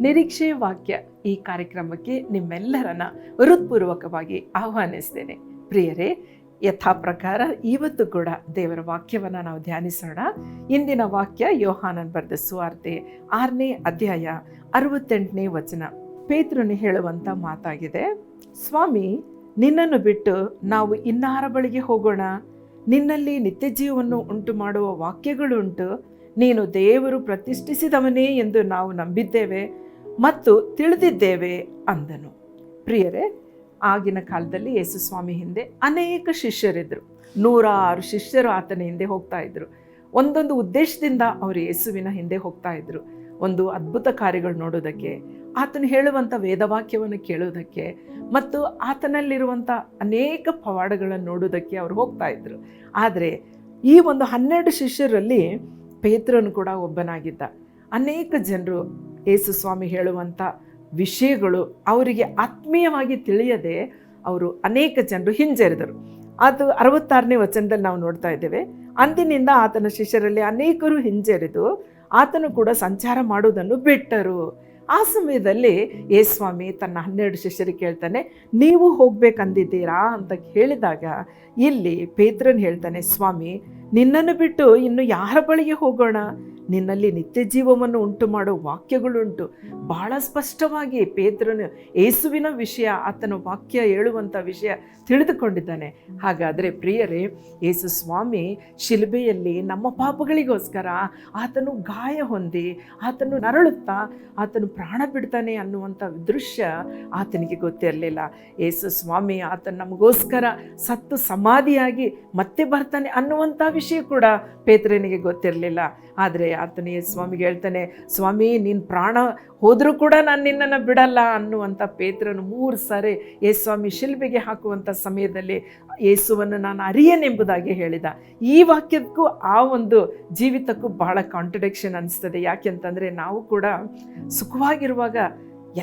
ನಿರೀಕ್ಷೆ ವಾಕ್ಯ ಈ ಕಾರ್ಯಕ್ರಮಕ್ಕೆ ನಿಮ್ಮೆಲ್ಲರನ್ನ ಹೃತ್ಪೂರ್ವಕವಾಗಿ ಆಹ್ವಾನಿಸ್ತೇನೆ. ಪ್ರಿಯರೇ ಯಥಾ ಪ್ರಕಾರ ಇವತ್ತು ಕೂಡ ದೇವರ ವಾಕ್ಯವನ್ನು ನಾವು ಧ್ಯಾನಿಸೋಣ. ಇಂದಿನ ವಾಕ್ಯ ಯೋಹಾನನ್ ಬರೆದ ಸುವಾರ್ತೆ ಆರನೇ ಅಧ್ಯಾಯ ಅರವತ್ತೆಂಟನೇ ವಚನ. ಪೇತ್ರನು ಹೇಳುವಂಥ ಮಾತಾಗಿದೆ, ಸ್ವಾಮಿ, ನಿನ್ನನ್ನು ಬಿಟ್ಟು ನಾವು ಇನ್ನಾರ ಬಳಿಗೆ ಹೋಗೋಣ? ನಿನ್ನಲ್ಲಿ ನಿತ್ಯ ಜೀವವನ್ನು ಉಂಟು ಮಾಡುವ ವಾಕ್ಯಗಳುಂಟು. ನೀನು ದೇವರು ಪ್ರತಿಷ್ಠಿಸಿದವನೇ ಎಂದು ನಾವು ನಂಬಿದ್ದೇವೆ. ಮತ್ತು ತಿಳಿದಿದ್ದೇವೆ ಅಂದನು. ಪ್ರಿಯರೇ, ಆಗಿನ ಕಾಲದಲ್ಲಿ ಯೇಸು ಸ್ವಾಮಿ ಹಿಂದೆ ಅನೇಕ ಶಿಷ್ಯರಿದ್ದರು. ನೂರಾರು ಶಿಷ್ಯರು ಆತನ ಹಿಂದೆ ಹೋಗ್ತಾ ಇದ್ರು ಒಂದೊಂದು ಉದ್ದೇಶದಿಂದ ಅವರು ಯೇಸುವಿನ ಹಿಂದೆ ಹೋಗ್ತಾ ಇದ್ರು ಒಂದು ಅದ್ಭುತ ಕಾರ್ಯಗಳು ನೋಡೋದಕ್ಕೆ ಆತನು ಹೇಳುವಂಥ ವೇದವಾಕ್ಯವನ್ನು ಕೇಳೋದಕ್ಕೆ ಮತ್ತು ಆತನಲ್ಲಿರುವಂಥ ಅನೇಕ ಪವಾಡಗಳನ್ನು ನೋಡೋದಕ್ಕೆ ಅವರು ಹೋಗ್ತಾ ಇದ್ರು ಆದರೆ ಈ ಒಂದು ಹನ್ನೆರಡು ಶಿಷ್ಯರಲ್ಲಿ ಪೇತ್ರನು ಕೂಡ ಒಬ್ಬನಾಗಿದ್ದ. ಅನೇಕ ಜನರು ಯೇಸು ಸ್ವಾಮಿ ಹೇಳುವಂಥ ವಿಷಯಗಳು ಅವರಿಗೆ ಆತ್ಮೀಯವಾಗಿ ತಿಳಿಯದೆ ಅವರು ಅನೇಕ ಜನರು ಹಿಂಜರಿದರು. ಅದು ಅರವತ್ತಾರನೇ ವಚನದಲ್ಲಿ ನಾವು ನೋಡ್ತಾ ಇದ್ದೇವೆ. ಅಂದಿನಿಂದ ಆತನ ಶಿಷ್ಯರಲ್ಲಿ ಅನೇಕರು ಹಿಂಜರಿದು ಆತನು ಕೂಡ ಸಂಚಾರ ಮಾಡುವುದನ್ನು ಬಿಟ್ಟರು. ಆ ಸಮಯದಲ್ಲಿ ಯೇಸ್ವಾಮಿ ಸ್ವಾಮಿ, ತನ್ನ ಹನ್ನೆರಡು ಶಿಷ್ಯರಿಗೆ ಕೇಳ್ತಾನೆ, ನೀವು ಹೋಗ್ಬೇಕಂದಿದ್ದೀರಾ? ಅಂತ ಹೇಳಿದಾಗ, ಇಲ್ಲಿ ಪೇತ್ರನ್ ಹೇಳ್ತಾನೆ, ಸ್ವಾಮಿ, ನಿನ್ನನ್ನು ಬಿಟ್ಟು ಇನ್ನು ಯಾರ ಬಳಿಗೆ ಹೋಗೋಣ? ನಿನ್ನಲ್ಲಿ ನಿತ್ಯ ಜೀವವನ್ನು ಉಂಟು ಮಾಡೋ ವಾಕ್ಯಗಳುಂಟು. ಬಹಳ ಸ್ಪಷ್ಟವಾಗಿ ಪೇತ್ರನು ಏಸುವಿನ ವಿಷಯ, ಆತನ ವಾಕ್ಯ ಹೇಳುವಂಥ ವಿಷಯ ತಿಳಿದುಕೊಂಡಿದ್ದಾನೆ. ಹಾಗಾದರೆ ಪ್ರಿಯರೇ ಯೇಸು ಸ್ವಾಮಿ ಶಿಲ್ಬೆಯಲ್ಲಿ ನಮ್ಮ ಪಾಪಗಳಿಗೋಸ್ಕರ ಆತನು ಗಾಯ ಹೊಂದಿ, ಆತನು ನರಳುತ್ತಾ, ಆತನು ಪ್ರಾಣ ಬಿಡ್ತಾನೆ ಅನ್ನುವಂಥ ದೃಶ್ಯ ಆತನಿಗೆ ಗೊತ್ತಿರಲಿಲ್ಲ. ಯೇಸು ಸ್ವಾಮಿ ಆತನ ನಮಗೋಸ್ಕರ ಸತ್ತು ಸಮಾಧಿಯಾಗಿ ಮತ್ತೆ ಬರ್ತಾನೆ ಅನ್ನುವಂಥ ವಿಷಯ ಕೂಡ ಪೇತ್ರನಿಗೆ ಗೊತ್ತಿರಲಿಲ್ಲ. ಆದರೆ ಆತನಿಗೆ ಸ್ವಾಮಿಗೆ ಹೇಳ್ತಾನೆ, ಸ್ವಾಮಿ ನಿನ್ನ ಪ್ರಾಣ ಹೋದರೂ ಕೂಡ ನಾನು ನಿನ್ನನ್ನು ಬಿಡಲ್ಲ ಅನ್ನುವಂಥ ಪೇತ್ರನು ಮೂರು ಸಾರಿ ಯೇ ಸ್ವಾಮಿ ಶಿಲ್ಬೆಗೆ ಹಾಕುವಂಥ ಸಮಯದಲ್ಲಿ ಯೇಸುವನ್ನು ನಾನು ಅರಿಯನೆಂಬುದಾಗಿ ಹೇಳಿದ. ಈ ವಾಕ್ಯಕ್ಕೂ ಆ ಒಂದು ಜೀವಿತಕ್ಕೂ ಬಹಳ ಕಾಂಟ್ರಡಿಕ್ಷನ್ ಅನಿಸ್ತದೆ. ಯಾಕೆಂತಂದರೆ ನಾವು ಕೂಡ ಸುಖವಾಗಿರುವಾಗ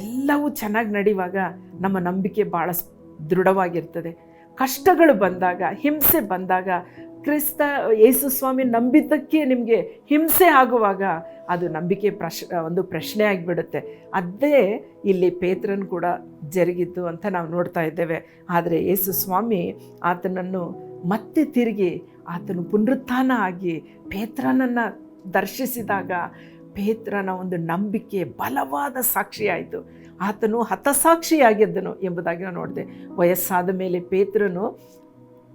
ಎಲ್ಲವೂ ಚೆನ್ನಾಗಿ ನಡೆಯುವಾಗ ನಮ್ಮ ನಂಬಿಕೆ ಭಾಳ ದೃಢವಾಗಿರ್ತದೆ. ಕಷ್ಟಗಳು ಬಂದಾಗ, ಹಿಂಸೆ ಬಂದಾಗ ಕ್ರಿಸ್ತ ಯೇಸು ಸ್ವಾಮಿ ನಂಬಿದ್ದಕ್ಕೆ ನಿಮಗೆ ಹಿಂಸೆ ಆಗುವಾಗ ಅದು ನಂಬಿಕೆ ಪ್ರಶ್, ಒಂದು ಪ್ರಶ್ನೆ ಆಗಿಬಿಡುತ್ತೆ. ಅದೇ ಇಲ್ಲಿ ಪೇತ್ರನ್ ಕೂಡ ಜರುಗಿದ್ದು ಅಂತ ನಾವು ನೋಡ್ತಾ ಇದ್ದೇವೆ. ಆದರೆ ಯೇಸು ಸ್ವಾಮಿ ಆತನನ್ನು ಮತ್ತೆ ತಿರುಗಿ ಆತನು ಪುನರುತ್ಥಾನ ಆಗಿ ಪೇತ್ರನನ್ನು ದರ್ಶಿಸಿದಾಗ ಪೇತ್ರನ ಒಂದು ನಂಬಿಕೆ ಬಲವಾದ ಸಾಕ್ಷಿಯಾಯಿತು. ಆತನು ಹತಸಾಕ್ಷಿಯಾಗಿದ್ದನು ಎಂಬುದಾಗಿ ನಾವು ನೋಡಿದೆ. ವಯಸ್ಸಾದ ಮೇಲೆ ಪೇತ್ರನು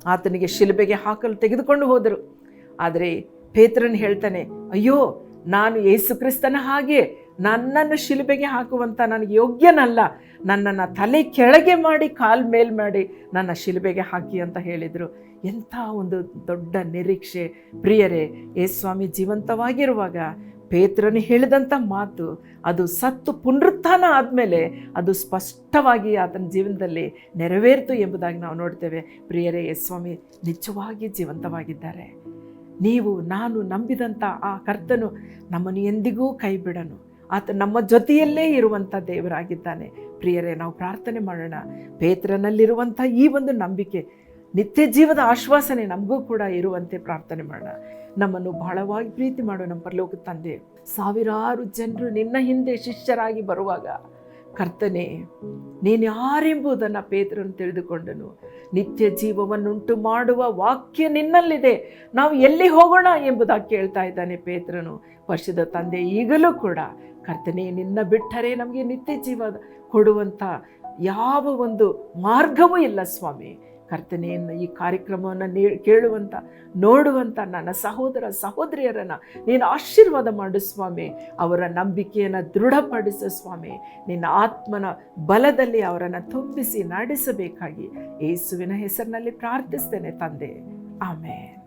ಆತನಿಗೆ ಶಿಲುಬೆಗೆ ಹಾಕಲು ತೆಗೆದುಕೊಂಡು ಹೋದರು. ಆದರೆ ಪೇತ್ರನ್ ಹೇಳ್ತಾನೆ, ಅಯ್ಯೋ, ನಾನು ಯೇಸು ಕ್ರಿಸ್ತನ ಹಾಗೆ ನನ್ನನ್ನು ಶಿಲುಬೆಗೆ ಹಾಕುವಂಥ ನನಗೆ ಯೋಗ್ಯನಲ್ಲ. ನನ್ನನ್ನು ತಲೆ ಕೆಳಗೆ ಮಾಡಿ, ಕಾಲು ಮೇಲ್ ಮಾಡಿ ನನ್ನ ಶಿಲುಬೆಗೆ ಹಾಕಿ ಅಂತ ಹೇಳಿದರು. ಎಂಥ ಒಂದು ದೊಡ್ಡ ನಿರೀಕ್ಷೆ. ಪ್ರಿಯರೇ ಯೇಸ್ವಾಮಿ ಜೀವಂತವಾಗಿರುವಾಗ ಪೇತ್ರನು ಹೇಳಿದಂಥ ಮಾತು, ಅದು ಸತ್ತು ಪುನರುತ್ಥಾನ ಆದಮೇಲೆ ಅದು ಸ್ಪಷ್ಟವಾಗಿ ಆತನ ಜೀವನದಲ್ಲಿ ನೆರವೇರಿತು ಎಂಬುದಾಗಿ ನಾವು ನೋಡ್ತೇವೆ. ಪ್ರಿಯರೇ ಸ್ವಾಮಿ ನಿಜವಾಗಿ ಜೀವಂತವಾಗಿದ್ದಾರೆ. ನೀವು, ನಾನು ನಂಬಿದಂಥ ಆ ಕರ್ತನು ನಮ್ಮನ್ನು ಎಂದಿಗೂ ಕೈ ಬಿಡನು ಆತ ನಮ್ಮ ಜೊತೆಯಲ್ಲೇ ಇರುವಂಥ ದೇವರಾಗಿದ್ದಾನೆ. ಪ್ರಿಯರೇ, ನಾವು ಪ್ರಾರ್ಥನೆ ಮಾಡೋಣ. ಪೇತ್ರನಲ್ಲಿರುವಂಥ ಈ ಒಂದು ನಂಬಿಕೆ ನಿತ್ಯ ಜೀವದ ಆಶ್ವಾಸನೆ ನಮಗೂ ಕೂಡ ಇರುವಂತೆ ಪ್ರಾರ್ಥನೆ ಮಾಡೋಣ. ನಮ್ಮನ್ನು ಬಹಳವಾಗಿ ಪ್ರೀತಿ ಮಾಡೋ ನಮ್ಮ ಪರಲೋಕ ತಂದೆ, ಸಾವಿರಾರು ಜನರು ನಿನ್ನ ಹಿಂದೆ ಶಿಷ್ಯರಾಗಿ ಬರುವಾಗ ಕರ್ತನೆ, ನೀನು ಯಾರೆಂಬುದನ್ನು ಪೇತ್ರನು ತಿಳಿದುಕೊಂಡನು. ನಿತ್ಯ ಜೀವವನ್ನುಂಟು ಮಾಡುವ ವಾಕ್ಯ ನಿನ್ನಲ್ಲಿದೆ. ನಾವು ಎಲ್ಲಿ ಹೋಗೋಣ ಎಂಬುದಾಗಿ ಕೇಳ್ತಾ ಇದ್ದಾನೆ ಪೇತ್ರನು. ವರ್ಷದ ತಂದೆ, ಈಗಲೂ ಕೂಡ ಕರ್ತನೆ, ನಿನ್ನ ಬಿಟ್ಟರೆ ನಮಗೆ ನಿತ್ಯ ಜೀವ ಕೊಡುವಂಥ ಯಾವ ಒಂದು ಮಾರ್ಗವೂ ಇಲ್ಲ ಸ್ವಾಮಿ. ಕರ್ತನೆಯನ್ನು ಈ ಕಾರ್ಯಕ್ರಮವನ್ನು ನೀ ಕೇಳುವಂಥ ನೋಡುವಂಥ ನನ್ನ ಸಹೋದರ ಸಹೋದರಿಯರನ್ನು ನೀನು ಆಶೀರ್ವಾದ ಮಾಡು ಸ್ವಾಮಿ. ಅವರ ನಂಬಿಕೆಯನ್ನು ದೃಢಪಡಿಸು ಸ್ವಾಮಿ. ನಿನ್ನ ಆತ್ಮನ ಬಲದಲ್ಲಿ ಅವರನ್ನು ತುಂಬಿಸಿ ನಡೆಸಬೇಕಾಗಿ. ಯೇಸುವಿನ ಹೆಸರಿನಲ್ಲಿ ಪ್ರಾರ್ಥಿಸ್ತೇನೆ ತಂದೆ. ಆಮೇಲೆ